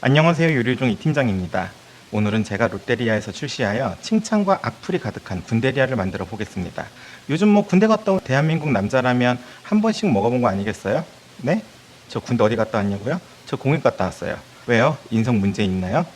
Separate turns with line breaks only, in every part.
안녕하세요 요리중 이팀장입니다. 오늘은 제가 롯데리아에서 출시하여 칭찬과 악플이 가득한 군대리아를 만들어 보겠습니다. 요즘 뭐 군대 갔다 온 대한민국 남자라면 한 번씩 먹어본 거 아니겠어요? 네? 저 군대 어디 갔다 왔냐고요? 저 공익 갔다 왔어요. 왜요? 인성 문제 있나요?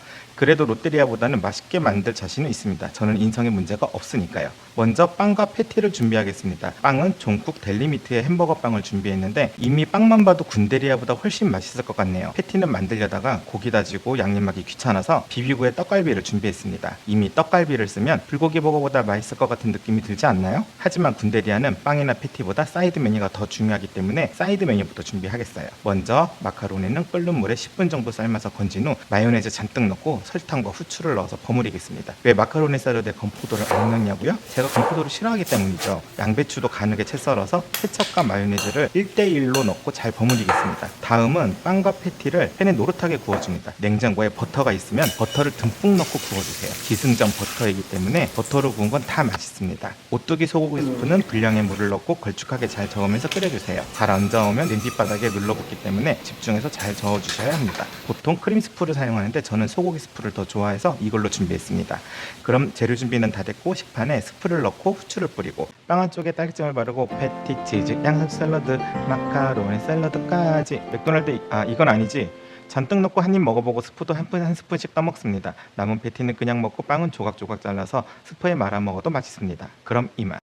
그래도 롯데리아보다는 맛있게 만들 자신은 있습니다. 저는 인성에 문제가 없으니까요. 먼저 빵과 패티를 준비하겠습니다. 빵은 종국 델리미트의 햄버거 빵을 준비했는데 이미 빵만 봐도 군대리아보다 훨씬 맛있을 것 같네요. 패티는 만들려다가 고기 다지고 양념하기 귀찮아서 비비고에 떡갈비를 준비했습니다. 이미 떡갈비를 쓰면 불고기 버거보다 맛있을 것 같은 느낌이 들지 않나요? 하지만 군대리아는 빵이나 패티보다 사이드 메뉴가 더 중요하기 때문에 사이드 메뉴부터 준비하겠어요. 먼저 마카로니는 끓는 물에 10분 정도 삶아서 건진 후 마요네즈 잔뜩 넣고 설탕과 후추를 넣어서 버무리겠습니다. 왜 마카로니 샐러드에 건포도를 안 넣냐고요? 제가 건포도를 싫어하기 때문이죠. 양배추도 가늘게 채 썰어서 케첩과 마요네즈를 1대1로 넣고 잘 버무리겠습니다. 다음은 빵과 패티를 팬에 노릇하게 구워줍니다. 냉장고에 버터가 있으면 버터를 듬뿍 넣고 구워주세요. 기승전 버터이기 때문에 버터로 구운 건 다 맛있습니다. 오뚜기 소고기 스프는 분량의 물을 넣고 걸쭉하게 잘 저으면서 끓여주세요. 잘 안 저으면 냄비바닥에 눌러붙기 때문에 집중해서 잘 저어주셔야 합니다. 보통 크림 스프를 사용하는데 저는 소고기 스프 를 더 좋아해서 이걸로 준비했습니다. 그럼 재료 준비는 다 됐고 식판에 스프를 넣고 후추를 뿌리고 빵 한쪽에 딸기잼을 바르고 패티, 치즈, 양념 샐러드, 마카로니 샐러드까지 맥도날드 아 이건 아니지 잔뜩 넣고 한 입 먹어보고 스프도 한, 푼, 한 스푼씩 떠먹습니다. 남은 패티는 그냥 먹고 빵은 조각조각 잘라서 스프에 말아 먹어도 맛있습니다. 그럼 이만.